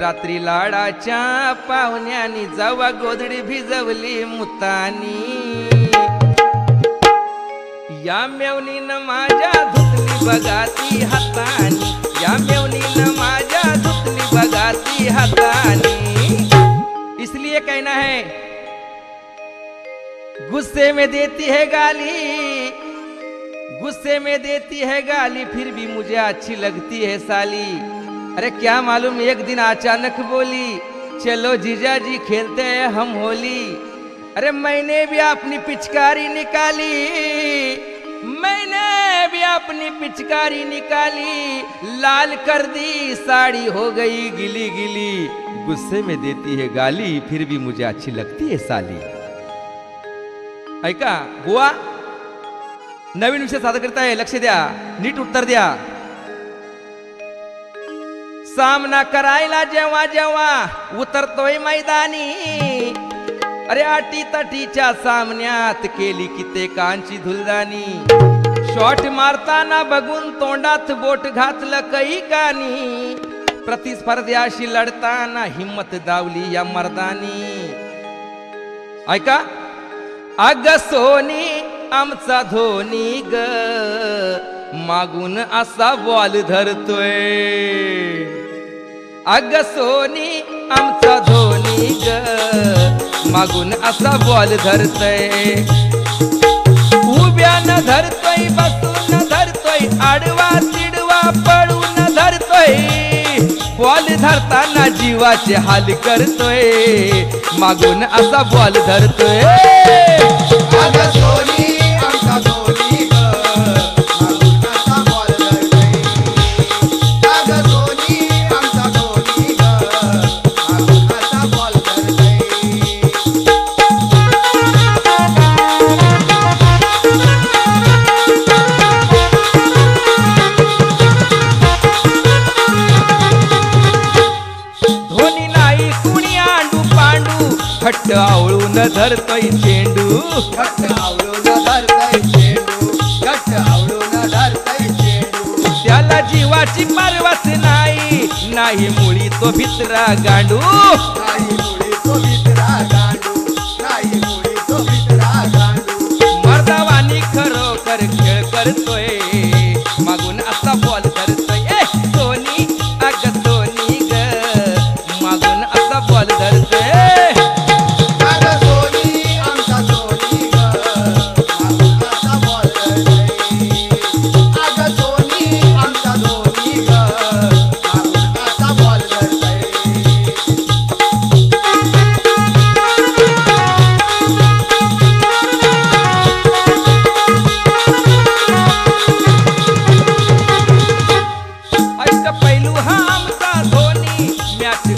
रात्री लाडाच्या पाहुण्यानी जवा गोधडी भिजवली मुतानी. या मेवणीनं माझ्या धुतली बघाती हातानी. या मेवणीनं माझ्या धुतली बघाती हातानी. इसलिए कहना है, गुस्से में देती है गाली. गुस्से में देती है गाली, फिर भी मुझे अच्छी लगती है साली. अरे क्या मालूम, एक दिन अचानक बोली, चलो जीजा जी, खेलते हैं हम होली। अरे मैंने भी अपनी पिचकारी निकाली, मैंने भी अपनी पिचकारी निकाली, लाल कर दी, साड़ी हो गई गिली गिली गुस्से में देती है गाली, फिर भी मुझे अच्छी लगती है साली। ऐका बुवा नवीन विषय सादर करताय लक्ष द्या, नीट उत्तर द्या। सामना करायला जेव्हा जेव्हा उतरतोय मैदानी अरे अटी तटीच्या सामन्यात केली कित्येकांची धुलदानी. शॉट मारताना बघून तोंडात बोट घातलं कैकानी प्रतिस्पर्ध्याशी लढताना हिम्मत दावली या मर्दानी. ऐका? अग सोनी आमचा धोनी ग. मागून असा बॉल धरतोय. अग सोनी आमचा धोनी ग. मागून असा बॉल धरतोय. उभ्यानं धरतोय बसून धरतोय आडवा तिडवा पळून धरतोय. बॉल धरताना जीवाचे हाल करतोय. मागून असा बॉल धरतोय. हट्ट आवळून धरतोय चेंडू आवळून धरतोय चेंडू घट्ट आवळून धरतोय चेंडू त्याला जीवाची परवाच नाही. नाही मुळी तो भित्रा गांडू. नाही मुळी तो भितरा गांडू. नाही मुळी तो भितरा गांडू. मर्दावानी खरोखर खेळ करतोय.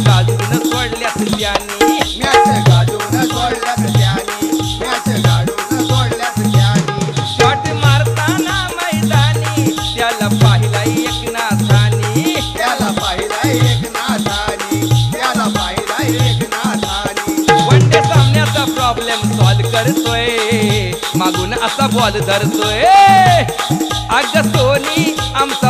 मॅच गाजून सोडल्यात त्याने मॅच गाडून सोडल्यात त्यानी मॅच गाडून सोडल्यात त्यानी शॉट मारताना मैदानी. त्याला पाहिला त्याला पाहिला एक नाथानी त्याला पाहिला एक नाथानी वन डे सामन्याचा प्रॉब्लेम करतोय. मागून असा बॉल धरतोय. अग सोनी आमचा